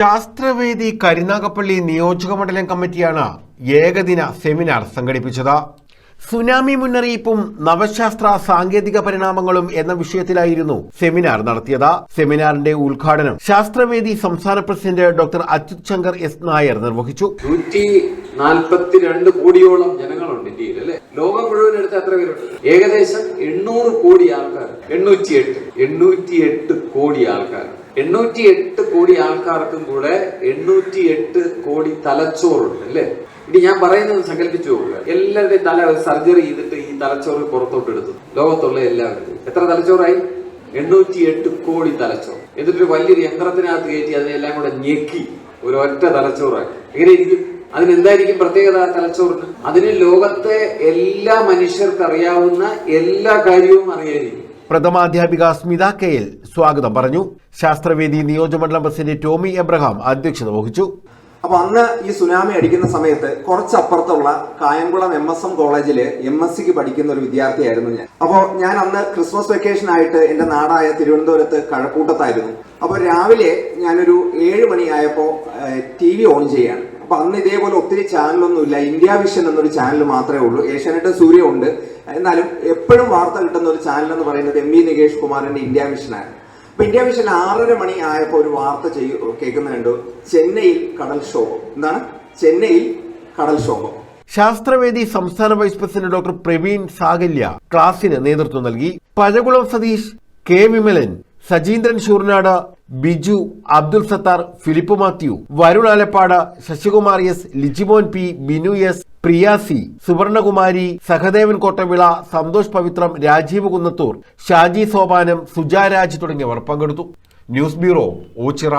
ശാസ്ത്രവേദി കരുനാഗപ്പള്ളി നിയോജക മണ്ഡലം കമ്മിറ്റിയാണ് ഏകദിന സെമിനാർ സംഘടിപ്പിച്ചത്. സുനാമി മുന്നറിയിപ്പും നവശാസ്ത്ര സാങ്കേതിക പരിണാമങ്ങളും എന്ന വിഷയത്തിലായിരുന്നു സെമിനാർ നടത്തിയത്. സെമിനാറിന്റെ ഉദ്ഘാടനം ശാസ്ത്രവേദി സംസ്ഥാന president doctor Achyut Shankar S Nair നിർവഹിച്ചു. നൂറ്റി നാൽപ്പത്തിരണ്ട് കോടിയോളം ജനങ്ങളുണ്ട് ഇന്ത്യയിൽ അല്ലെ? ലോകം മുഴുവൻ എടുത്ത് എത്ര പേരുണ്ട്? ഏകദേശം എണ്ണൂറ് കോടി ആൾക്കാർ. എണ്ണൂറ്റി എട്ട് എണ്ണൂറ്റി എട്ട് കോടി ആൾക്കാർ. എണ്ണൂറ്റി എട്ട് കോടി ആൾക്കാർക്കും കൂടെ എണ്ണൂറ്റി എട്ട് കോടി തലച്ചോറുണ്ട് അല്ലേ? ഇനി ഞാൻ പറയുന്നത് സങ്കല്പിച്ചു പോകുക എല്ലാവരുടെയും തല സർജറി ചെയ്തിട്ട് ഈ തലച്ചോറ് പുറത്തോട്ട് എടുത്തു. ലോകത്തുള്ള എല്ലാവരും എത്ര തലച്ചോറായി? എണ്ണൂറ്റി എട്ട് കോടി തലച്ചോറ്. എന്നിട്ടൊരു വലിയൊരു യന്ത്രത്തിനകത്ത് കയറ്റി അതിനെല്ലാം കൂടെ ഞെക്കി ഒരു ഒറ്റ തലച്ചോറാക്കി. എങ്ങനെ ഇരിക്കും? അതിനെന്തായിരിക്കും പ്രത്യേകത തലച്ചോറിന്? അതിന് ലോകത്തെ എല്ലാ മനുഷ്യർക്കറിയാവുന്ന എല്ലാ കാര്യവും അറിയാനിരിക്കും. പ്രഥമാധ്യാപിക സ്മിത കെ എൽ സ്വാഗതം പറഞ്ഞു. ശാസ്ത്രവേദി നിയോജകമണ്ഡലം പ്രസിഡന്റ് ടോമി എബ്രഹാം അധ്യക്ഷത വഹിച്ചു. അപ്പൊ അന്ന് ഈ സുനാമി അടിക്കുന്ന സമയത്ത് കുറച്ചപ്പുറത്തുള്ള കായംകുളം എം എസ് എം കോളേജിൽ എം എസ് സിക്ക് പഠിക്കുന്ന ഒരു വിദ്യാർത്ഥിയായിരുന്നു ഞാൻ. അപ്പോൾ ഞാൻ അന്ന് ക്രിസ്മസ് വെക്കേഷൻ ആയിട്ട് എന്റെ നാടായ തിരുവനന്തപുരത്ത് കഴക്കൂട്ടത്തായിരുന്നു. അപ്പോൾ രാവിലെ ഞാനൊരു ഏഴ് മണിയായപ്പോൾ ടി വി ഓൺ ചെയ്യാണ്. അപ്പൊ അന്ന് ഇതേപോലെ ഒത്തിരി ചാനലൊന്നുമില്ല. ഇന്ത്യ വിഷൻ എന്നൊരു ചാനൽ മാത്രമേ ഉള്ളൂ. ഏഷ്യാനെറ്റ് സൂര്യ ഉണ്ട്. എന്നാലും എപ്പോഴും വാർത്ത കിട്ടുന്ന ഒരു ചാനൽ എന്ന് പറയുന്നത് എം വി നികേഷ് കുമാറിന്റെ ഇന്ത്യ മിഷനാണ് അപ്പൊ ഇന്ത്യ മിഷൻ ആറര മണി ആയപ്പോൾ ഒരു വാർത്ത ചെയ്യൂ കേൾക്കുന്ന ചെന്നൈയിൽ കടൽക്ഷോഭം എന്താണ്? ചെന്നൈയിൽ കടൽ കടൽക്ഷോഭം ശാസ്ത്രവേദി സംസ്ഥാന vice president doctor Praveen Sagalya ക്ലാസിന് നേതൃത്വം നൽകി. Pazhakulam Satheesh K Vimalan Sajeendran Sooranad Biju Abdul Sathar Philip Mathew Varun Alappad Sasikumar S Lijimon P Binu S Priyasi Suvarnakumari Sahadevan Kottavila Santhosh Pavithram Rajeev Kunnathur Shaji Sopanam Sujaraj തുടങ്ങിയവർ പങ്കെടുത്തു. News bureau Ochira.